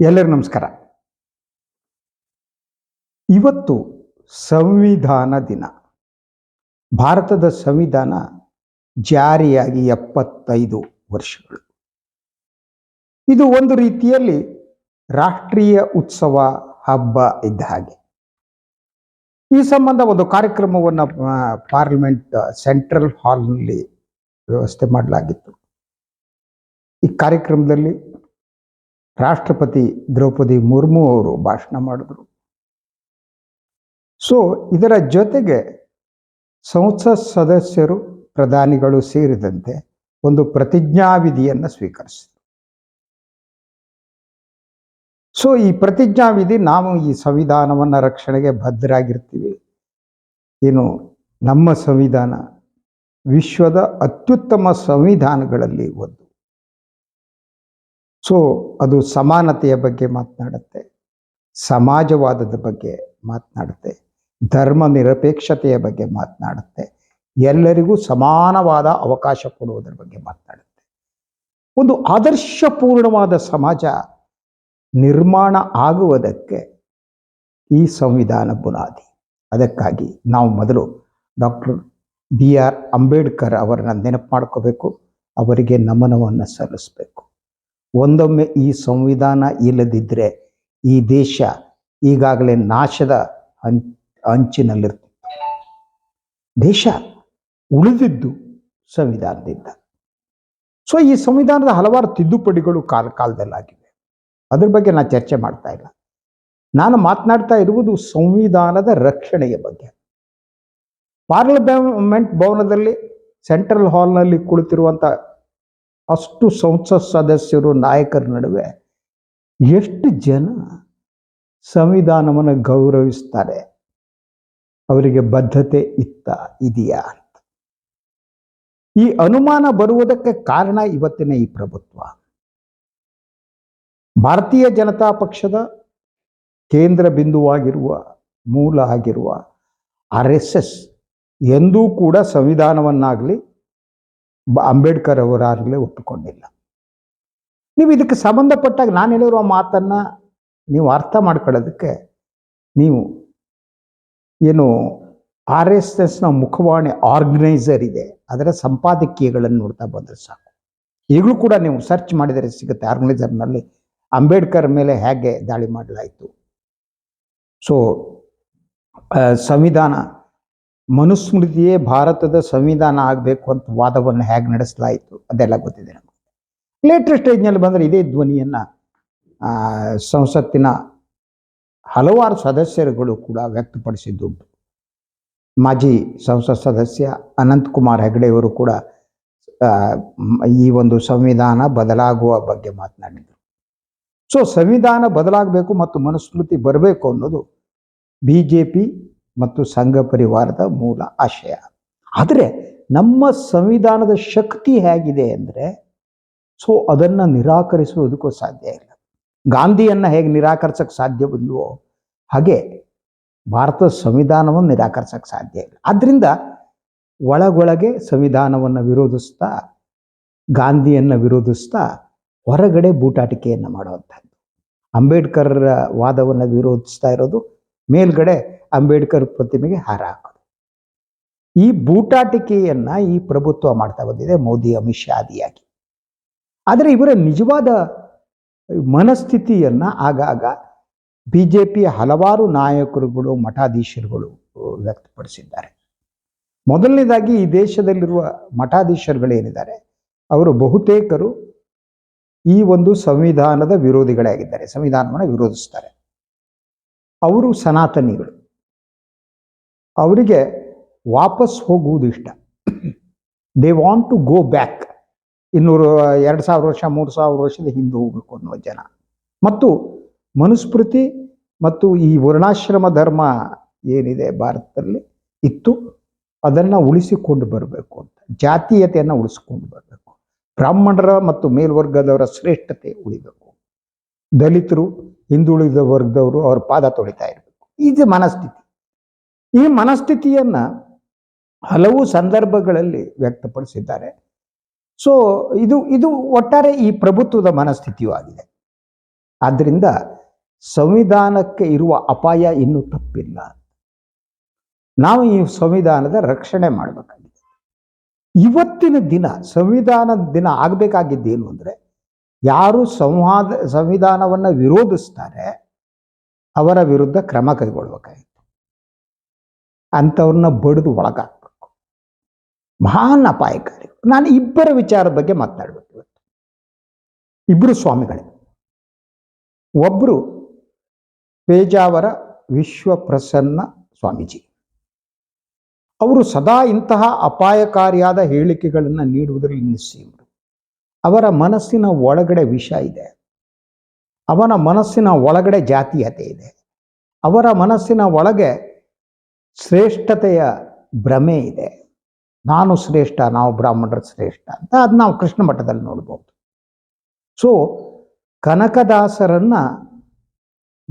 ಎಲ್ಲರಿಗೂ ನಮಸ್ಕಾರ. ಇವತ್ತು ಸಂವಿಧಾನ ದಿನ. ಭಾರತದ ಸಂವಿಧಾನ ಜಾರಿಯಾಗಿ ಎಪ್ಪತ್ತೈದು ವರ್ಷಗಳು. ಇದು ಒಂದು ರೀತಿಯಲ್ಲಿ ರಾಷ್ಟ್ರೀಯ ಉತ್ಸವ ಹಬ್ಬ ಇದ್ದ ಹಾಗೆ. ಈ ಸಂಬಂಧ ಒಂದು ಕಾರ್ಯಕ್ರಮವನ್ನು ಪಾರ್ಲಿಮೆಂಟ್ ಸೆಂಟ್ರಲ್ ಹಾಲ್ನಲ್ಲಿ ವ್ಯವಸ್ಥೆ ಮಾಡಲಾಗಿತ್ತು. ಈ ಕಾರ್ಯಕ್ರಮದಲ್ಲಿ ರಾಷ್ಟ್ರಪತಿ ದ್ರೌಪದಿ ಮುರ್ಮು ಅವರು ಭಾಷಣ ಮಾಡಿದ್ರು. ಸೊ ಇದರ ಜೊತೆಗೆ ಸಂಸತ್ ಸದಸ್ಯರು, ಪ್ರಧಾನಿಗಳು ಸೇರಿದಂತೆ ಒಂದು ಪ್ರತಿಜ್ಞಾವಿಧಿಯನ್ನು ಸ್ವೀಕರಿಸಿದರು. ಸೊ ಈ ಪ್ರತಿಜ್ಞಾವಿಧಿ ನಾವು ಈ ಸಂವಿಧಾನವನ್ನು ರಕ್ಷಣೆಗೆ ಭದ್ರಾಗಿರ್ತೀವಿ ಏನು ನಮ್ಮ ಸಂವಿಧಾನ ವಿಶ್ವದ ಅತ್ಯುತ್ತಮ ಸಂವಿಧಾನಗಳಲ್ಲಿ ಒಂದು. ಸೊ ಅದು ಸಮಾನತೆಯ ಬಗ್ಗೆ ಮಾತನಾಡುತ್ತೆ, ಸಮಾಜವಾದದ ಬಗ್ಗೆ ಮಾತನಾಡುತ್ತೆ, ಧರ್ಮ ನಿರಪೇಕ್ಷತೆಯ ಬಗ್ಗೆ ಮಾತನಾಡುತ್ತೆ, ಎಲ್ಲರಿಗೂ ಸಮಾನವಾದ ಅವಕಾಶ ಕೊಡುವುದರ ಬಗ್ಗೆ ಮಾತನಾಡುತ್ತೆ. ಒಂದು ಆದರ್ಶಪೂರ್ಣವಾದ ಸಮಾಜ ನಿರ್ಮಾಣ ಆಗುವುದಕ್ಕೆ ಈ ಸಂವಿಧಾನ ಬುನಾದಿ. ಅದಕ್ಕಾಗಿ ನಾವು ಮೊದಲು ಡಾಕ್ಟರ್ ಬಿ ಆರ್ ಅಂಬೇಡ್ಕರ್ ಅವರನ್ನ ನೆನಪು ಮಾಡ್ಕೋಬೇಕು, ಅವರಿಗೆ ನಮನವನ್ನು ಸಲ್ಲಿಸಬೇಕು. ಒಂದೊಮ್ಮೆ ಈ ಸಂವಿಧಾನ ಇಲ್ಲದಿದ್ದರೆ ಈ ದೇಶ ಈಗಾಗಲೇ ನಾಶದ ಹಂ ಅಂಚಿನಲ್ಲಿರ್ತಿತ್ತು ದೇಶ ಉಳಿದಿದ್ದು ಸಂವಿಧಾನದಿಂದ. ಸೊ ಈ ಸಂವಿಧಾನದ ಹಲವಾರು ತಿದ್ದುಪಡಿಗಳು ಕಾಲ, ಕಾಲದಲ್ಲಾಗಿವೆ. ಅದ್ರ ಬಗ್ಗೆ ನಾನು ಚರ್ಚೆ ಮಾಡ್ತಾ ಇಲ್ಲ. ನಾನು ಮಾತನಾಡ್ತಾ ಇರುವುದು ಸಂವಿಧಾನದ ರಕ್ಷಣೆಯ ಬಗ್ಗೆ. ಪಾರ್ಲಿಮೆಂಟ್ ಭವನದಲ್ಲಿ ಸೆಂಟ್ರಲ್ ಹಾಲ್ನಲ್ಲಿ ಕುಳಿತಿರುವಂಥ ಅಷ್ಟು ಸಂಸತ್ ಸದಸ್ಯರು, ನಾಯಕರ ನಡುವೆ ಎಷ್ಟು ಜನ ಸಂವಿಧಾನವನ್ನು ಗೌರವಿಸ್ತಾರೆ? ಅವರಿಗೆ ಬದ್ಧತೆ ಇತ್ತ, ಇದೆಯಾ ಅಂತ. ಈ ಅನುಮಾನ ಬರುವುದಕ್ಕೆ ಕಾರಣ ಇವತ್ತಿನ ಈ ಪ್ರಭುತ್ವ. ಭಾರತೀಯ ಜನತಾ ಪಕ್ಷದ ಕೇಂದ್ರ ಬಿಂದುವಾಗಿರುವ ಮೂಲ ಆಗಿರುವ ಆರ್ ಎಸ್ ಎಸ್ ಎಂದೂ ಕೂಡ ಸಂವಿಧಾನವನ್ನಾಗಲಿ ಅಂಬೇಡ್ಕರ್ ಅವರಾಗಲೇ ಒಪ್ಪಿಕೊಂಡಿಲ್ಲ. ನೀವು ಇದಕ್ಕೆ ಸಂಬಂಧಪಟ್ಟಾಗ ನಾನು ಹೇಳಿರುವ ಮಾತನ್ನು ನೀವು ಅರ್ಥ ಮಾಡ್ಕೊಳ್ಳೋದಕ್ಕೆ ನೀವು ಏನು ಆರ್ ಎಸ್ ಎಸ್ನ ಮುಖವಾಣಿ ಆರ್ಗನೈಸರ್ ಇದೆ, ಅದರ ಸಂಪಾದಕೀಯಗಳನ್ನು ನೋಡ್ತಾ ಬಂದರೆ ಸಾಕು. ಈಗಲೂ ಕೂಡ ನೀವು ಸರ್ಚ್ ಮಾಡಿದರೆ ಸಿಗುತ್ತೆ ಆರ್ಗನೈಸರ್ನಲ್ಲಿ ಅಂಬೇಡ್ಕರ್ ಮೇಲೆ ಹೇಗೆ ದಾಳಿ ಮಾಡಲಾಯಿತು. ಸೊ ಸಂವಿಧಾನ ಮನುಸ್ಮೃತಿಯೇ ಭಾರತದ ಸಂವಿಧಾನ ಆಗಬೇಕು ಅಂತ ವಾದವನ್ನು ಹೇಗೆ ನಡೆಸಲಾಯಿತು ಅದೆಲ್ಲ ಗೊತ್ತಿದೆ ನಮಗೆ. ಲೇಟರ್ ಸ್ಟೇಜ್ನಲ್ಲಿ ಬಂದರೆ ಇದೇ ಧ್ವನಿಯನ್ನು ಸಂಸತ್ತಿನ ಹಲವಾರು ಸದಸ್ಯರುಗಳು ಕೂಡ ವ್ಯಕ್ತಪಡಿಸಿದ್ದುಂಟು. ಮಾಜಿ ಸಂಸತ್ ಸದಸ್ಯ ಅನಂತಕುಮಾರ್ ಹೆಗಡೆಯವರು ಕೂಡ ಈ ಒಂದು ಸಂವಿಧಾನ ಬದಲಾಗುವ ಬಗ್ಗೆ ಮಾತನಾಡಿದರು. ಸೊ ಸಂವಿಧಾನ ಬದಲಾಗಬೇಕು ಮತ್ತು ಮನುಸ್ಮೃತಿ ಬರಬೇಕು ಅನ್ನೋದು ಬಿ ಜೆ ಪಿ ಮತ್ತು ಸಂಘ ಪರಿವಾರದ ಮೂಲ ಆಶಯ. ಆದರೆ ನಮ್ಮ ಸಂವಿಧಾನದ ಶಕ್ತಿ ಹೇಗಿದೆ ಅಂದರೆ, ಸೊ ಅದನ್ನು ನಿರಾಕರಿಸುವುದಕ್ಕೂ ಸಾಧ್ಯ ಇಲ್ಲ. ಗಾಂಧಿಯನ್ನು ಹೇಗೆ ನಿರಾಕರಿಸಕ್ಕೆ ಸಾಧ್ಯವಿಲ್ವೋ ಹಾಗೆ ಭಾರತದ ಸಂವಿಧಾನವನ್ನು ನಿರಾಕರಿಸಕ್ಕೆ ಸಾಧ್ಯ ಇಲ್ಲ. ಆದ್ದರಿಂದ ಒಳಗೊಳಗೆ ಸಂವಿಧಾನವನ್ನು ವಿರೋಧಿಸ್ತಾ, ಗಾಂಧಿಯನ್ನು ವಿರೋಧಿಸ್ತಾ ಹೊರಗಡೆ ಬೂಟಾಟಿಕೆಯನ್ನು ಮಾಡುವಂಥದ್ದು ಅಂಬೇಡ್ಕರ್ ವಾದವನ್ನು ವಿರೋಧಿಸ್ತಾ ಇರೋದು ಮೇಲ್ಗಡೆ ಅಂಬೇಡ್ಕರ್ ಪ್ರತಿಮೆಗೆ ಹಾರ ಹಾಕೋದು. ಈ ಬೂಟಾಟಿಕೆಯನ್ನ ಈ ಪ್ರಭುತ್ವ ಮಾಡ್ತಾ ಬಂದಿದೆ ಮೋದಿ, ಅಮಿತ್ ಶಾ ಆದಿಯಾಗಿ. ಆದರೆ ಇವರ ನಿಜವಾದ ಮನಸ್ಥಿತಿಯನ್ನ ಆಗಾಗ ಬಿ ಜೆ ಪಿಯ ಹಲವಾರು ನಾಯಕರುಗಳು, ಮಠಾಧೀಶರುಗಳು ವ್ಯಕ್ತಪಡಿಸಿದ್ದಾರೆ. ಮೊದಲನೇದಾಗಿ ಈ ದೇಶದಲ್ಲಿರುವ ಮಠಾಧೀಶರುಗಳೇನಿದ್ದಾರೆ, ಅವರು ಬಹುತೇಕರು ಈ ಒಂದು ಸಂವಿಧಾನದ ವಿರೋಧಿಗಳೇ ಆಗಿದ್ದಾರೆ ಸಂವಿಧಾನವನ್ನು ವಿರೋಧಿಸ್ತಾರೆ. ಅವರು ಸನಾತನಿಗಳು. ಅವರಿಗೆ ವಾಪಸ್ ಹೋಗುವುದು ಇಷ್ಟ. They want to go back ಇನ್ನೂರು, ಎರಡು ಸಾವಿರ ವರ್ಷ, ಮೂರು ಸಾವಿರ ವರ್ಷದ ಹಿಂದೆ ಹೋಗಬೇಕು ಅನ್ನುವ ಜನ. ಮತ್ತು ಮನುಸ್ಮೃತಿ ಮತ್ತು ಈ ವರ್ಣಾಶ್ರಮ ಧರ್ಮ ಏನಿದೆ ಭಾರತದಲ್ಲಿ ಇತ್ತು, ಅದನ್ನು ಉಳಿಸಿಕೊಂಡು ಬರಬೇಕು ಅಂತ. ಜಾತೀಯತೆಯನ್ನು ಉಳಿಸಿಕೊಂಡು ಬರಬೇಕು. ಬ್ರಾಹ್ಮಣರ ಮತ್ತು ಮೇಲ್ವರ್ಗದವರ ಶ್ರೇಷ್ಠತೆ ಉಳಿಬೇಕು. ದಲಿತರು ಹಿಂದುಳಿದ ವರ್ಗದವರು ಅವ್ರ ಪಾದ ತೊಳಿತಾ ಇರಬೇಕು. ಇದು ಮನಸ್ಥಿತಿ. ಈ ಮನಸ್ಥಿತಿಯನ್ನ ಹಲವು ಸಂದರ್ಭಗಳಲ್ಲಿ ವ್ಯಕ್ತಪಡಿಸಿದ್ದಾರೆ. ಸೊ ಇದು ಇದು ಒಟ್ಟಾರೆ ಈ ಪ್ರಭುತ್ವದ ಮನಸ್ಥಿತಿಯೂ ಆಗಿದೆ. ಆದ್ದರಿಂದ ಸಂವಿಧಾನಕ್ಕೆ ಇರುವ ಅಪಾಯ ಇನ್ನೂ ತಪ್ಪಿಲ್ಲ ನಾವು ಈ ಸಂವಿಧಾನದ ರಕ್ಷಣೆ ಮಾಡಬೇಕಾಗಿದೆ. ಇವತ್ತಿನ ದಿನ, ಸಂವಿಧಾನದ ದಿನ ಆಗಬೇಕಾಗಿದ್ದೇನು ಅಂದರೆ ಯಾರು ಸಂವಾದ, ಸಂವಿಧಾನವನ್ನು ವಿರೋಧಿಸ್ತಾರೆ, ಅವರ ವಿರುದ್ಧ ಕ್ರಮ ಕೈಗೊಳ್ಬೇಕಾಗಿತ್ತು. ಅಂಥವ್ರನ್ನ ಬಡಿದು ಒಳಗಾಕ್ಬೇಕು. ಮಹಾನ್ ಅಪಾಯಕಾರಿ ನಾನು ಇಬ್ಬರ ವಿಚಾರದ ಬಗ್ಗೆ ಮಾತನಾಡಬೇಕು ಇವತ್ತು. ಇಬ್ಬರು ಸ್ವಾಮಿಗಳೇ. ಒಬ್ಬರು ಪೇಜಾವರ ವಿಶ್ವಪ್ರಸನ್ನ ಸ್ವಾಮೀಜಿ. ಅವರು ಸದಾ ಇಂತಹ ಅಪಾಯಕಾರಿಯಾದ ಹೇಳಿಕೆಗಳನ್ನು ನೀಡುವುದರಲ್ಲಿ ನಿಸ್ಸೀಮರು ಅವರ ಮನಸ್ಸಿನ ಒಳಗಡೆ ವಿಷ ಇದೆ. ಅವನ ಮನಸ್ಸಿನ ಒಳಗಡೆ ಜಾತೀಯತೆ ಇದೆ. ಅವರ ಮನಸ್ಸಿನ ಒಳಗೆ ಶ್ರೇಷ್ಠತೆಯ ಭ್ರಮೆ ಇದೆ. ನಾನು ಶ್ರೇಷ್ಠ, ನಾವು ಬ್ರಾಹ್ಮಣರು ಶ್ರೇಷ್ಠ ಅಂತ ಅದು ನಾವು ಕೃಷ್ಣ ಮಠದಲ್ಲಿ ನೋಡ್ಬೋದು. ಸೊ ಕನಕದಾಸರನ್ನ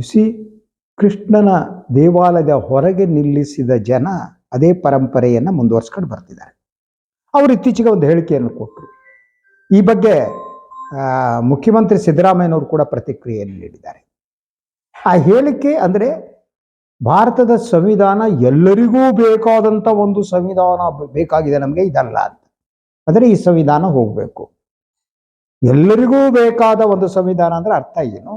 ಸಿ ಕೃಷ್ಣನ ದೇವಾಲಯದ ಹೊರಗೆ ನಿಲ್ಲಿಸಿದ ಜನ ಅದೇ ಪರಂಪರೆಯನ್ನು ಮುಂದುವರ್ಸ್ಕೊಂಡು ಬರ್ತಿದ್ದಾರೆ. ಅವರು ಇತ್ತೀಚೆಗೆ ಒಂದು ಹೇಳಿಕೆಯನ್ನು ಕೊಟ್ಟರು ಈ ಬಗ್ಗೆ ಮುಖ್ಯಮಂತ್ರಿ ಸಿದ್ದರಾಮಯ್ಯನವರು ಕೂಡ ಪ್ರತಿಕ್ರಿಯೆಯನ್ನು ನೀಡಿದ್ದಾರೆ. ಆ ಹೇಳಿಕೆ ಅಂದರೆ ಭಾರತದ ಸಂವಿಧಾನ ಎಲ್ಲರಿಗೂ ಬೇಕಾದಂಥ ಒಂದು ಸಂವಿಧಾನ ಬೇಕಾಗಿದೆ ನಮಗೆ, ಇದಲ್ಲ ಅಂತ. ಅಂದರೆ ಈ ಸಂವಿಧಾನ ಹೋಗಬೇಕು. ಎಲ್ಲರಿಗೂ ಬೇಕಾದ ಒಂದು ಸಂವಿಧಾನ ಅಂದರೆ ಅರ್ಥ ಏನು?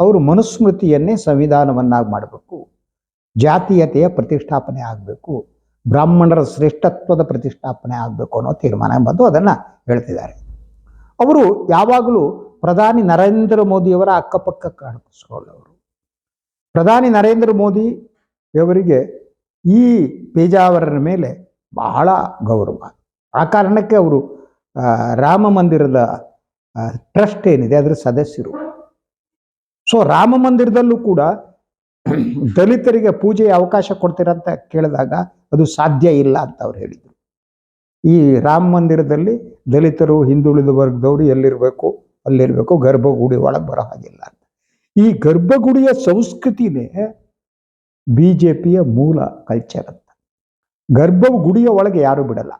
ಅವರು ಮನುಸ್ಮೃತಿಯನ್ನೇ ಸಂವಿಧಾನವನ್ನಾಗಿ ಮಾಡಬೇಕು. ಜಾತೀಯತೆಯ ಪ್ರತಿಷ್ಠಾಪನೆ ಆಗಬೇಕು. ಬ್ರಾಹ್ಮಣರ ಶ್ರೇಷ್ಠತ್ವದ ಪ್ರತಿಷ್ಠಾಪನೆ ಆಗಬೇಕು ಅನ್ನೋ ತೀರ್ಮಾನ ಬಂದು ಅದನ್ನು ಹೇಳ್ತಿದ್ದಾರೆ. ಅವರು ಯಾವಾಗಲೂ ಪ್ರಧಾನಿ ನರೇಂದ್ರ ಮೋದಿಯವರ ಅಕ್ಕಪಕ್ಕ ಕಾಣಿಸ್ಕೊಳ್ಳೋರು. ಪ್ರಧಾನಿ ನರೇಂದ್ರ ಮೋದಿ ಅವರಿಗೆ ಈ ಪೇಜಾವರರ ಮೇಲೆ ಬಹಳ ಗೌರವ. ಆ ಕಾರಣಕ್ಕೆ ಅವರು ರಾಮ ಮಂದಿರದ ಟ್ರಸ್ಟ್ ಏನಿದೆ ಅದರ ಸದಸ್ಯರು. ಸೊ, ರಾಮ ಮಂದಿರದಲ್ಲೂ ಕೂಡ ದಲಿತರಿಗೆ ಪೂಜೆಯ ಅವಕಾಶ ಕೊಡ್ತೀರಂತ ಕೇಳಿದಾಗ ಅದು ಸಾಧ್ಯ ಇಲ್ಲ ಅಂತ ಅವ್ರು ಹೇಳಿದರು. ಈ ರಾಮ ಮಂದಿರದಲ್ಲಿ ದಲಿತರು ಹಿಂದುಳಿದ ವರ್ಗದವರು ಎಲ್ಲಿರಬೇಕು, ಅಲ್ಲಿರಬೇಕು, ಗರ್ಭಗುಡಿ ಒಳಗೆ ಬರೋ ಹಾಗಿಲ್ಲ ಅಂತ. ಈ ಗರ್ಭಗುಡಿಯ ಸಂಸ್ಕೃತಿನೇ ಬಿ ಜೆ ಪಿಯ ಮೂಲ ಕಲ್ಚರ್ ಅಂತ. ಗರ್ಭಗುಡಿಯ ಒಳಗೆ ಯಾರು ಬಿಡಲ್ಲ.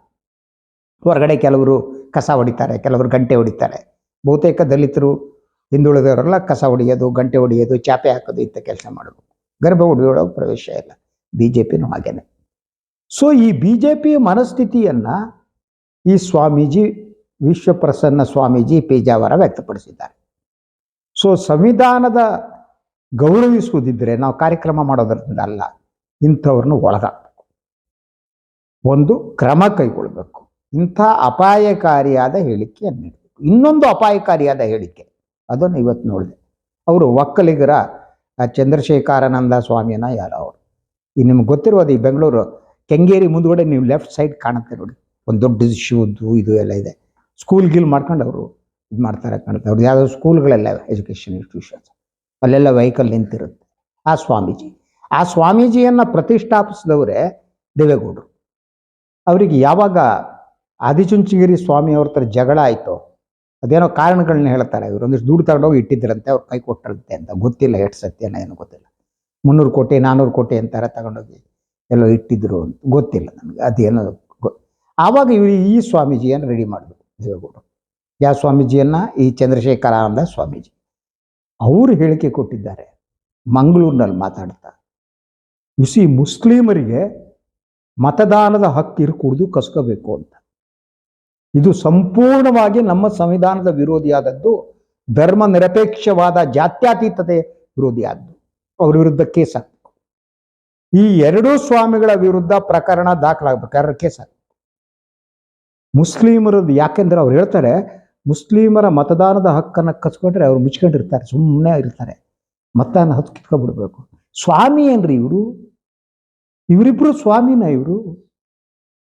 ಹೊರಗಡೆ ಕೆಲವರು ಕಸ ಹೊಡಿತಾರೆ, ಕೆಲವರು ಗಂಟೆ ಹೊಡಿತಾರೆ. ಬಹುತೇಕ ದಲಿತರು, ಹಿಂದುಳಿದವರೆಲ್ಲ ಕಸ ಹೊಡೆಯೋದು, ಗಂಟೆ ಹೊಡೆಯೋದು, ಚಾಪೆ ಹಾಕೋದು ಇಂಥ ಕೆಲಸ ಮಾಡಬೇಕು. ಗರ್ಭಗುಡಿಯೊಳಗೆ ಪ್ರವೇಶ ಇಲ್ಲ. ಬಿ ಜೆ ಪಿನೂ ಹಾಗೇನೆ. ಸೊ ಈ ಬಿ ಜೆ ಪಿ ಮನಸ್ಥಿತಿಯನ್ನು ಈ ಸ್ವಾಮೀಜಿ ವಿಶ್ವಪ್ರಸನ್ನ ಸ್ವಾಮೀಜಿ ಪೇಜಾವರ ವ್ಯಕ್ತಪಡಿಸಿದ್ದಾರೆ. ಸೊ ಸಂವಿಧಾನದ ಗೌರವಿಸುವುದಿದ್ದರೆ ನಾವು ಕಾರ್ಯಕ್ರಮ ಮಾಡೋದ್ರಿಂದ ಅಲ್ಲ ಇಂಥವ್ರನ್ನ ಒಳಗಾಗಬೇಕು ಒಂದು ಕ್ರಮ ಕೈಗೊಳ್ಳಬೇಕು ಇಂಥ ಅಪಾಯಕಾರಿಯಾದ ಹೇಳಿಕೆಯನ್ನು ನೀಡಬೇಕು. ಇನ್ನೊಂದು ಅಪಾಯಕಾರಿಯಾದ ಹೇಳಿಕೆ, ಅದನ್ನು ಇವತ್ತು ನೋಡಿದೆ. ಅವರು ಒಕ್ಕಲಿಗರ ಚಂದ್ರಶೇಖರಾನಂದ ಸ್ವಾಮಿಯನ್ನ ಯಾರೋ ಅವರು. ಈ ನಿಮ್ಗೆ ಗೊತ್ತಿರೋದು ಈ ಬೆಂಗಳೂರು ಕೆಂಗೇರಿ ಮುಂದ್ಗಡೆ ನೀವು ಲೆಫ್ಟ್ ಸೈಡ್ ಕಾಣುತ್ತೆ ನೋಡಿ. ಒಂದು ದೊಡ್ಡ ಶೂದು ಇದು ಎಲ್ಲ ಇದೆ. ಸ್ಕೂಲ್ ಗಿಲ್ ಮಾಡ್ಕೊಂಡು ಅವರು ಇದು ಮಾಡ್ತಾರೆ ಕಾಣುತ್ತೆ ಅವ್ರದ್ದು ಯಾವುದೋ ಸ್ಕೂಲ್ಗಳೆಲ್ಲ ಎಜುಕೇಷನ್ ಇನ್ಸ್ಟಿಟ್ಯೂಷನ್ಸ್ ಅಲ್ಲೆಲ್ಲ ವೆಹಿಕಲ್ ನಿಂತಿರುತ್ತೆ. ಆ ಸ್ವಾಮೀಜಿ. ಆ ಸ್ವಾಮೀಜಿಯನ್ನು ಪ್ರತಿಷ್ಠಾಪಿಸಿದವರೇ ದೇವೇಗೌಡರು. ಅವರಿಗೆ ಯಾವಾಗ ಆದಿಚುಂಚಿಗಿರಿ ಸ್ವಾಮಿ ಅವ್ರ ಥರ ಜಗಳ ಆಯಿತು, ಅದೇನೋ ಕಾರಣಗಳನ್ನ ಹೇಳ್ತಾರೆ. ಇವರು ಒಂದಿಷ್ಟು ದುಡ್ಡು ತಗೊಂಡೋಗಿ ಇಟ್ಟಿದ್ರಂತೆ, ಅವ್ರು ಕೈ ಕೊಟ್ಟರಂತೆ ಅಂತ. ಗೊತ್ತಿಲ್ಲ ಎಷ್ಟು ಸತ್ಯನ ಏನು ಗೊತ್ತಿಲ್ಲ. ಮುನ್ನೂರು ಕೋಟಿ ನಾನ್ನೂರು ಕೋಟಿ ಅಂತಾರೆ ತಗೊಂಡೋಗಿ. ಎಲ್ಲೋ ಇಟ್ಟಿದ್ರು ಅಂತ. ಗೊತ್ತಿಲ್ಲ ನನಗೆ. ಅದೇನೋ ಗೊ, ಆವಾಗ ಇವರು ಈ ಸ್ವಾಮೀಜಿಯನ್ನು ರೆಡಿ ಮಾಡಿದ್ರು ದೇವೇಗೌಡರು ಯಾವ ಸ್ವಾಮೀಜಿಯನ್ನು? ಈ ಚಂದ್ರಶೇಖರಾನಂದ ಸ್ವಾಮೀಜಿ. ಅವರು ಹೇಳಿಕೆ ಕೊಟ್ಟಿದ್ದಾರೆ. ಮಂಗಳೂರಿನಲ್ಲಿ ಮಾತಾಡ್ತಾ. ಇಸಿ ಮುಸ್ಲಿಮರಿಗೆ ಮತದಾನದ ಹಕ್ಕು ಕುಡಿದು ಕಸ್ಕೋಬೇಕು ಅಂತ. ಇದು ಸಂಪೂರ್ಣವಾಗಿ ನಮ್ಮ ಸಂವಿಧಾನದ ವಿರೋಧಿಯಾದದ್ದು, ಧರ್ಮ ನಿರಪೇಕ್ಷವಾದ ಜಾತ್ಯಾತೀತತೆ ವಿರೋಧಿಯಾದ್ದು. ಅವ್ರ ವಿರುದ್ಧ ಕೇಸ್ ಹಾಕ್ಬೇಕು ಈ ಎರಡೂ ಸ್ವಾಮಿಗಳ ವಿರುದ್ಧ ಪ್ರಕರಣ ದಾಖಲಾಗಬೇಕಾದ್ರೆ ಕೇಸ್ ಮುಸ್ಲಿಮರದ್ದು ಯಾಕೆಂದ್ರೆ ಅವ್ರು ಹೇಳ್ತಾರೆ, ಮುಸ್ಲಿಮರ ಮತದಾನದ ಹಕ್ಕನ್ನು ಕಚ್ಕೊಂಡ್ರೆ ಅವ್ರು ಮುಚ್ಕೊಂಡಿರ್ತಾರೆ ಸುಮ್ಮನೆ ಇರ್ತಾರೆ. ಮತದಾನ ಹತ್ತು ಕಿತ್ಕೊಂಡ್ಬಿಡ್ಬೇಕು ಸ್ವಾಮಿ ಏನ್ರಿ ಇವರು? ಇವರಿಬ್ರು ಸ್ವಾಮಿನ ಇವರು?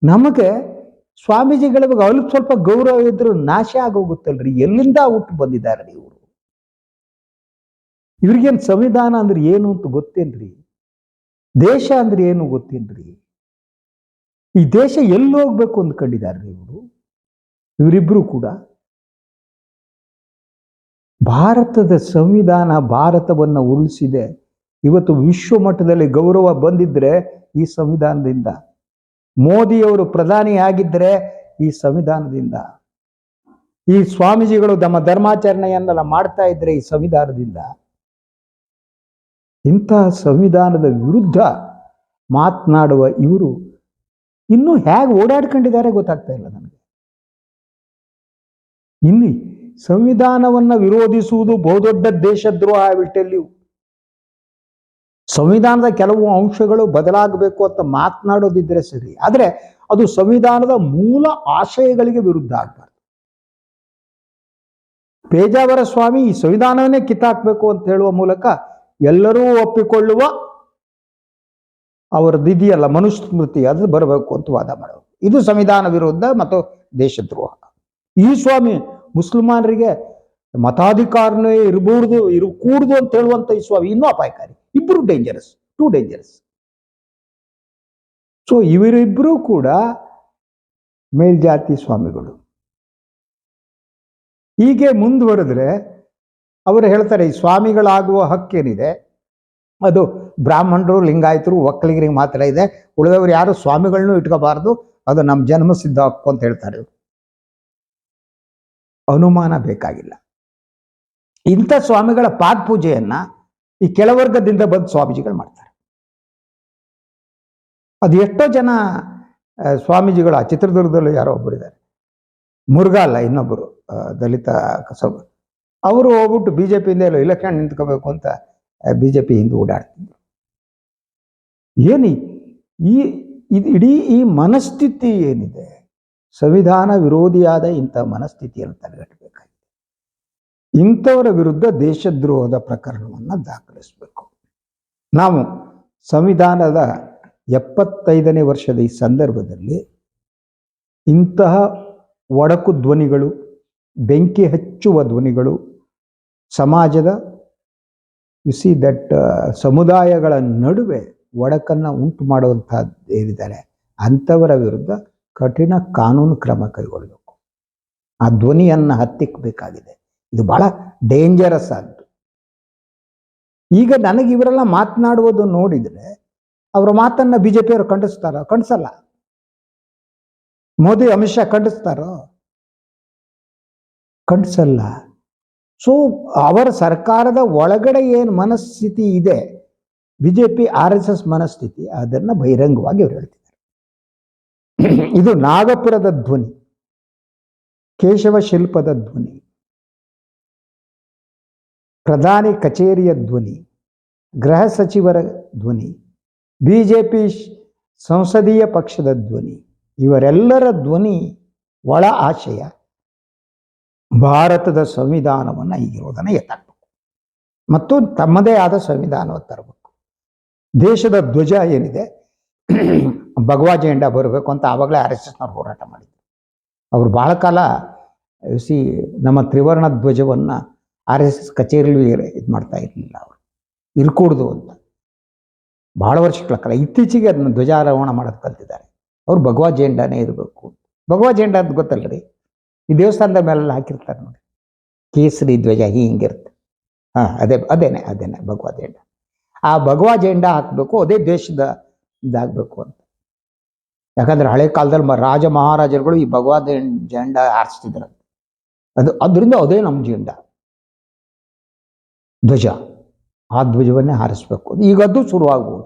ನಮಗೆ ಸ್ವಾಮೀಜಿಗಳ ಬಗ್ಗೆ ಅವ್ರಿಗೆ ಸ್ವಲ್ಪ ಗೌರವ ಇದ್ರು ನಾಶ ಆಗೋಗುತ್ತಲ್ರಿ. ಎಲ್ಲಿಂದ ಹುಟ್ಟು ಬಂದಿದ್ದಾರೆ ಇವರು? ಇವ್ರಿಗೇನು ಸಂವಿಧಾನ ಅಂದ್ರೆ ಏನು ಅಂತ ಗೊತ್ತೇನ್ರಿ? ದೇಶ ಅಂದ್ರೆ ಏನು ಗೊತ್ತೇನ್ರಿ? ಈ ದೇಶ ಎಲ್ಲಿ ಹೋಗ್ಬೇಕು ಅಂದ್ಕೊಂಡಿದ್ದಾರೆ ಇವರು? ಇವರಿಬ್ರು ಕೂಡ ಭಾರತದ ಸಂವಿಧಾನ ಭಾರತವನ್ನು ಉರುಳಿಸಿದೆ ಇವತ್ತು ವಿಶ್ವ ಮಟ್ಟದಲ್ಲಿ ಗೌರವ ಬಂದಿದ್ರೆ ಈ ಸಂವಿಧಾನದಿಂದ. ಮೋದಿಯವರು ಪ್ರಧಾನಿ ಆಗಿದ್ದರೆ ಈ ಸಂವಿಧಾನದಿಂದ. ಈ ಸ್ವಾಮೀಜಿಗಳು ತಮ್ಮ ಧರ್ಮಾಚರಣೆಯನ್ನೆಲ್ಲ ಮಾಡ್ತಾ ಇದ್ರೆ ಈ ಸಂವಿಧಾನದಿಂದ. ಇಂತಹ ಸಂವಿಧಾನದ ವಿರುದ್ಧ ಮಾತನಾಡುವ ಇವರು ಇನ್ನೂ ಹೇಗೆ ಓಡಾಡ್ಕೊಂಡಿದ್ದಾರೆ ಗೊತ್ತಾಗ್ತಾ ಇಲ್ಲ ನನಗೆ. ಇಲ್ಲಿ ಸಂವಿಧಾನವನ್ನ ವಿರೋಧಿಸುವುದು ಬಹುದೊಡ್ಡ ದೇಶದ್ರೋಹ ಬಿಟ್ಟಲ್ಲಿ ಸಂವಿಧಾನದ ಕೆಲವು ಅಂಶಗಳು ಬದಲಾಗಬೇಕು ಅಂತ ಮಾತನಾಡೋದಿದ್ರೆ ಸರಿ, ಆದರೆ ಅದು ಸಂವಿಧಾನದ ಮೂಲ ಆಶಯಗಳಿಗೆ ವಿರುದ್ಧ ಆಗಬಾರ್ದು. ಪೇಜಾವರ ಸ್ವಾಮಿ ಈ ಸಂವಿಧಾನವನ್ನೇ ಕಿತ್ತಾಕ್ಬೇಕು ಅಂತ ಹೇಳುವ ಮೂಲಕ ಎಲ್ಲರೂ ಒಪ್ಪಿಕೊಳ್ಳುವ ಅವರದ್ದಿದೆಯಲ್ಲ ಮನುಸ್ಮೃತಿ, ಅದು ಬರಬೇಕು ಅಂತ ವಾದ ಮಾಡೋದು ಇದು ಸಂವಿಧಾನ ವಿರುದ್ಧ ಮತ್ತು ದೇಶದ್ರೋಹ. ಈ ಸ್ವಾಮಿ, ಮುಸಲ್ಮಾನರಿಗೆ ಮತಾಧಿಕಾರನೇ ಇರಬಾರ್ದು, ಇರಕೂಡ್ದು ಅಂತ ಹೇಳುವಂತ ಈ ಸ್ವಾಮಿ ಇನ್ನೂ ಅಪಾಯಕಾರಿ. ಇಬ್ರು ಡೇಂಜರಸ್ ಟೂ ಡೇಂಜರಸ್ ಸೊ ಇವರಿಬ್ಬರು ಕೂಡ ಮೇಲ್ಜಾತಿ ಸ್ವಾಮಿಗಳು. ಹೀಗೆ ಮುಂದುವರೆದ್ರೆ ಅವರು ಹೇಳ್ತಾರೆ, ಈ ಸ್ವಾಮಿಗಳಾಗುವ ಹಕ್ಕೇನಿದೆ? ಅದು ಬ್ರಾಹ್ಮಣರು, ಲಿಂಗಾಯತರು, ಒಕ್ಕಲಿಗರಿಗೆ ಮಾತ್ರ ಇದೆ. ಉಳಿದವರು ಯಾರು ಸ್ವಾಮಿಗಳನ್ನೂ ಇಟ್ಕೋಬಾರ್ದು. ಅದು ನಮ್ಮ ಜನ್ಮ ಸಿದ್ಧ ಹಕ್ಕು ಅಂತ ಹೇಳ್ತಾರೆ. ಅನುಮಾನ ಬೇಕಾಗಿಲ್ಲ. ಇಂಥ ಸ್ವಾಮಿಗಳ ಪಾದ ಪೂಜೆಯನ್ನ ಈ ಕೆಳವರ್ಗದಿಂದ ಬಂದು ಸ್ವಾಮೀಜಿಗಳು ಮಾಡ್ತಾರೆ. ಅದು ಎಷ್ಟೋ ಜನ ಸ್ವಾಮೀಜಿಗಳು ಚಿತ್ರದುರ್ಗದಲ್ಲೂ ಯಾರೋ ಒಬ್ಬರಿದ್ದಾರೆ ಮುರುಘಾ ಅಲ್ಲ ಇನ್ನೊಬ್ಬರು ದಲಿತ ಕಸಬ ಅವರು ಹೋಗ್ಬಿಟ್ಟು ಬಿ ಜೆ ಪಿಯಿಂದ ಎಲ್ಲ ಇಲೆಕ್ಷನ್ ನಿಂತ್ಕೋಬೇಕು ಅಂತ ಬಿ ಜೆ ಪಿ ಹಿಂದೆ ಓಡಾಡ್ತಿದ್ರು. ಏನಿ? ಈ- ಇದು ಇಡೀ ಈ ಮನಸ್ಥಿತಿ ಏನಿದೆ? ಸಂವಿಧಾನ ವಿರೋಧಿಯಾದ ಇಂಥ ಮನಸ್ಥಿತಿಯನ್ನು ತಡೆಗಟ್ಟಬೇಕಾಗಿದೆ ಇಂಥವರ ವಿರುದ್ಧ ದೇಶದ್ರೋಹದ ಪ್ರಕರಣವನ್ನು ದಾಖಲಿಸಬೇಕು. ನಾವು ಸಂವಿಧಾನದ ಎಪ್ಪತ್ತೈದನೇ ವರ್ಷದ ಈ ಸಂದರ್ಭದಲ್ಲಿ ಇಂತಹ ಒಡಕು ಧ್ವನಿಗಳು, ಬೆಂಕಿ ಹಚ್ಚುವ ಧ್ವನಿಗಳು ಸಮಾಜದ ಯು ಸಿ ದಟ್ ಸಮುದಾಯಗಳ ನಡುವೆ ಒಡಕನ್ನು ಉಂಟು ಮಾಡುವಂಥದ್ದು ಏನಿದ್ದಾರೆ ಅಂಥವರ ವಿರುದ್ಧ ಕಠಿಣ ಕಾನೂನು ಕ್ರಮ ಕೈಗೊಳ್ಳಬೇಕು. ಆ ಧ್ವನಿಯನ್ನು ಹತ್ತಿಕ್ಕಬೇಕಾಗಿದೆ ಇದು ಬಹಳ ಡೇಂಜರಸ್ ಆದ್ದು. ಈಗ ನನಗೆ ಇವರೆಲ್ಲ ಮಾತನಾಡುವುದು ನೋಡಿದರೆ, ಅವರ ಮಾತನ್ನ ಬಿ ಜೆ ಪಿಯವರು ಖಂಡಿಸ್ತಾರೋ? ಖಂಡಿಸಲ್ಲ. ಮೋದಿ, ಅಮಿತ್ ಶಾ ಖಂಡಿಸ್ತಾರೋ? ಖಂಡಿಸಲ್ಲ. ಸೊ ಅವರ ಸರ್ಕಾರದ ಒಳಗಡೆ ಏನು ಮನಸ್ಥಿತಿ ಇದೆ B J P R S S ಮನಸ್ಥಿತಿ ಅದನ್ನು ಬಹಿರಂಗವಾಗಿ ಅವರು ಹೇಳ್ತಿದ್ದಾರೆ ಇದು ನಾಗಪುರದ ಧ್ವನಿ ಕೇಶವ ಶಿಲ್ಪದ ಧ್ವನಿ ಪ್ರಧಾನಿ ಕಚೇರಿಯ ಧ್ವನಿ ಗೃಹ ಸಚಿವರ ಧ್ವನಿ ಬಿ ಜೆ ಪಿ ಸಂಸದೀಯ ಪಕ್ಷದ ಧ್ವನಿ, ಇವರೆಲ್ಲರ ಧ್ವನಿ ಒಳ ಆಶಯ. ಭಾರತದ ಸಂವಿಧಾನವನ್ನು ಈಗಿರೋದನ್ನು ಎತ್ತಾಕ್ಬೇಕು ಮತ್ತು ತಮ್ಮದೇ ಆದ ಸಂವಿಧಾನವನ್ನು ತರಬೇಕು. ದೇಶದ ಧ್ವಜ ಏನಿದೆ? ಭಗವಾ ಜೆಂಡಾ ಬರಬೇಕು ಅಂತ ಆವಾಗಲೇ ಆರ್ ಎಸ್ ಎಸ್ನವ್ರು ಹೋರಾಟ ಮಾಡಿದ್ರು. ಅವರು ಬಹಳ ಕಾಲ ಸಿ, ನಮ್ಮ ತ್ರಿವರ್ಣ ಧ್ವಜವನ್ನು ಆರ್ ಎಸ್ ಎಸ್ ಕಚೇರಿಯಲ್ಲಿ ಇದು ಮಾಡ್ತಾ ಇರಲಿಲ್ಲ ಅವರು. ಇರ್ಕೂಡ್ದು ಅಂತ. ಬಹಳ ವರ್ಷಗಳ ಕಾಲ, ಇತ್ತೀಚೆಗೆ ಅದನ್ನ ಧ್ವಜಾರೋಹಣ ಮಾಡೋದು ಕಲ್ತಿದ್ದಾರೆ. ಅವ್ರು ಭಗವಾ ಜೆಂಡಾನೇ ಇರಬೇಕು. ಭಗವಾ ಜೆಂಡಾ ಅಂತ ಗೊತ್ತಲ್ರಿ? ಈ ದೇವಸ್ಥಾನದ ಮೇಲೆಲ್ಲ ಹಾಕಿರ್ತಾರೆ ನೋಡಿ. ಕೇಸರಿ ಧ್ವಜ ಹಿಂಗಿರುತ್ತೆ. ಹಾ, ಅದೇ, ಅದೇನೆ ಅದೇನೆ ಭಗವಾ ಜೆಂಡ ಆ ಭಗವಾ ಜೆಂಡ ಹಾಕಬೇಕು, ಅದೇ ದೇಶದ ಇದಾಗಬೇಕು ಅಂತ. ಯಾಕಂದ್ರೆ ಹಳೆ ಕಾಲದಲ್ಲಿ ಮ- ರಾಜ ಮಹಾರಾಜರುಗಳು ಈ ಭಗವಾದ ಜೆಂಡ ಹಾರಿಸ್ತಿದ್ರು. ಅದು, ಅದರಿಂದ ಅದೇ ನಮ್ಮ ಜೆಂಡಾ ಧ್ವಜ. ಆ ಧ್ವಜವನ್ನೇ ಹಾರಿಸ್ಬೇಕು. ಈಗ ಅದು ಶುರುವಾಗ್ಬೋದು.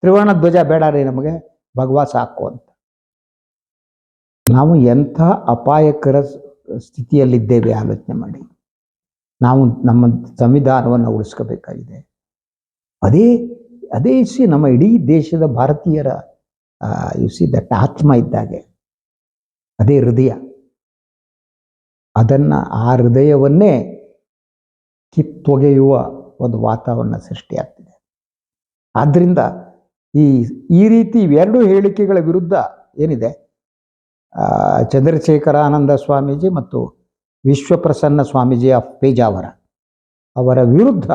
ತ್ರಿವರ್ಣ ಧ್ವಜ ಬೇಡ ರೀ ನಮಗೆ ಭಗವಾ ಸಾಕು ಅಂತ. ನಾವು ಎಂಥ ಅಪಾಯಕರ ಸ್ಥಿತಿಯಲ್ಲಿದ್ದೇವೆ ಆಲೋಚನೆ ಮಾಡಿ. ನಾವು ನಮ್ಮ ಸಂವಿಧಾನವನ್ನು ಉಳಿಸ್ಕೋಬೇಕಾಗಿದೆ. ಅದೇ ಅದೇ ಸಿ ನಮ್ಮ ಇಡೀ ದೇಶದ ಭಾರತೀಯರ ಯು ಸಿ ದಟ್ ಆತ್ಮ ಇದ್ದಾಗೆ. ಅದೇ ಹೃದಯ. ಅದನ್ನ ಆ ಹೃದಯವನ್ನೇ ಕಿತ್ತೊಗೆಯುವ ಒಂದು ವಾತಾವರಣ ಸೃಷ್ಟಿಯಾಗ್ತಿದೆ. ಆದ್ದರಿಂದ ಈ ಈ ರೀತಿ ಇವೆರಡು ಹೇಳಿಕೆಗಳ ವಿರುದ್ಧ ಏನಿದೆ? ಚಂದ್ರಶೇಖರಾನಂದ ಸ್ವಾಮೀಜಿ ಮತ್ತು ವಿಶ್ವಪ್ರಸನ್ನ ಸ್ವಾಮೀಜಿ ಆಫ್ ಪೇಜಾವರ ಅವರ ವಿರುದ್ಧ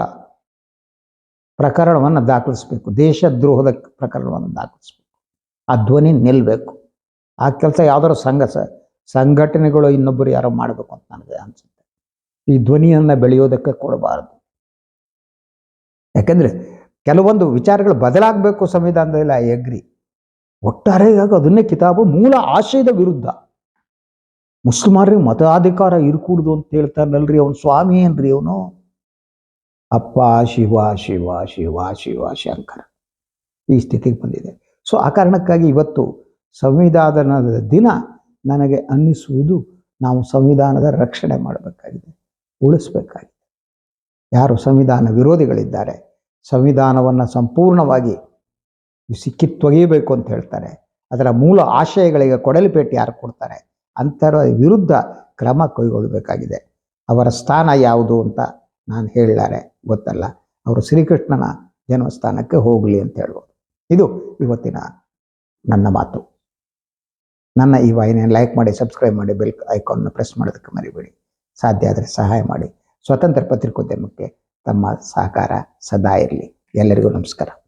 ಪ್ರಕರಣವನ್ನು ದಾಖಲಿಸಬೇಕು. ದೇಶದ್ರೋಹದ ಪ್ರಕರಣವನ್ನು ದಾಖಲಿಸಬೇಕು. ಆ ಧ್ವನಿ ನಿಲ್ಲಬೇಕು ಆ ಕೆಲಸ ಯಾವ್ದಾದ್ರು ಸಂಘ ಸಂಘಟನೆಗಳು ಇನ್ನೊಬ್ಬರು ಯಾರೋ ಮಾಡಬೇಕು ಅಂತ ನನಗೆ ಅನ್ಸುತ್ತೆ. ಈ ಧ್ವನಿಯನ್ನು ಬೆಳೆಯೋದಕ್ಕೆ ಕೊಡಬಾರದು. ಯಾಕಂದ್ರೆ ಕೆಲವೊಂದು ವಿಚಾರಗಳು ಬದಲಾಗಬೇಕು ಸಂವಿಧಾನದಲ್ಲಿ ಐ ಅಗ್ರಿ ಒಟ್ಟಾರೆಯಾಗಿ ಅದನ್ನೇ ಕಿತಾಬು ಮೂಲ ಆಶಯದ ವಿರುದ್ಧ. ಮುಸ್ಲಿಮರಿಗೆ ಮತಾಧಿಕಾರ ಇರ್ಕೂಡ್ದು ಅಂತ ಹೇಳ್ತಾರಲ್ರಿ ಅವನು ಸ್ವಾಮಿ ಏನ್ರಿ ಅವನು? ಅಪ್ಪ, ಶಿವ ಶಿವ ಶಿವ ಶಿವ, ಶಂಕರ. ಈ ಸ್ಥಿತಿಗೆ ಬಂದಿದೆ. ಸೊ, ಆ ಕಾರಣಕ್ಕಾಗಿ ಇವತ್ತು ಸಂವಿಧಾನದ ದಿನ ನನಗೆ ಅನ್ನಿಸುವುದು ನಾವು ಸಂವಿಧಾನದ ರಕ್ಷಣೆ ಮಾಡಬೇಕಾಗಿದೆ, ಉಳಿಸ್ಬೇಕಾಗಿದೆ. ಯಾರು ಸಂವಿಧಾನ ವಿರೋಧಿಗಳಿದ್ದಾರೆ, ಸಂವಿಧಾನವನ್ನು ಸಂಪೂರ್ಣವಾಗಿ ಸಿಕ್ಕಿತ್ತೊಗೆಯಬೇಕು ಅಂತ ಹೇಳ್ತಾರೆ. ಅದರ ಮೂಲ ಆಶಯಗಳಿಗೆ ಕೊಡಲಿಪೇಟೆ ಯಾರು ಕೊಡ್ತಾರೆ? ಅಂಥರ ವಿರುದ್ಧ ಕ್ರಮ ಕೈಗೊಳ್ಳಬೇಕಾಗಿದೆ. ಅವರ ಸ್ಥಾನ ಯಾವುದು ಅಂತ ನಾನು ಹೇಳಲಾರೆ ಗೊತ್ತಲ್ಲ? ಅವರು ಶ್ರೀಕೃಷ್ಣನ ಜನ್ಮಸ್ಥಾನಕ್ಕೆ ಹೋಗಲಿ ಅಂತ ಹೇಳ್ಬೋದು. ಇದು ಇವತ್ತಿನ ನನ್ನ ಮಾತು. ನನ್ನ ಈ ವಾಹಿನಿಯನ್ನು ಲೈಕ್ ಮಾಡಿ, ಸಬ್ಸ್ಕ್ರೈಬ್ ಮಾಡಿ, ಬೆಲ್ ಐಕಾನ್ನ ಪ್ರೆಸ್ ಮಾಡೋದಕ್ಕೆ ಮರಿಬೇಡಿ. ಸಾಧ್ಯ ಆದರೆ ಸಹಾಯ ಮಾಡಿ. ಸ್ವತಂತ್ರ ಪತ್ರಿಕೋದ್ಯಮಕ್ಕೆ ತಮ್ಮ ಸಹಕಾರ ಸದಾ ಇರಲಿ. ಎಲ್ಲರಿಗೂ ನಮಸ್ಕಾರ.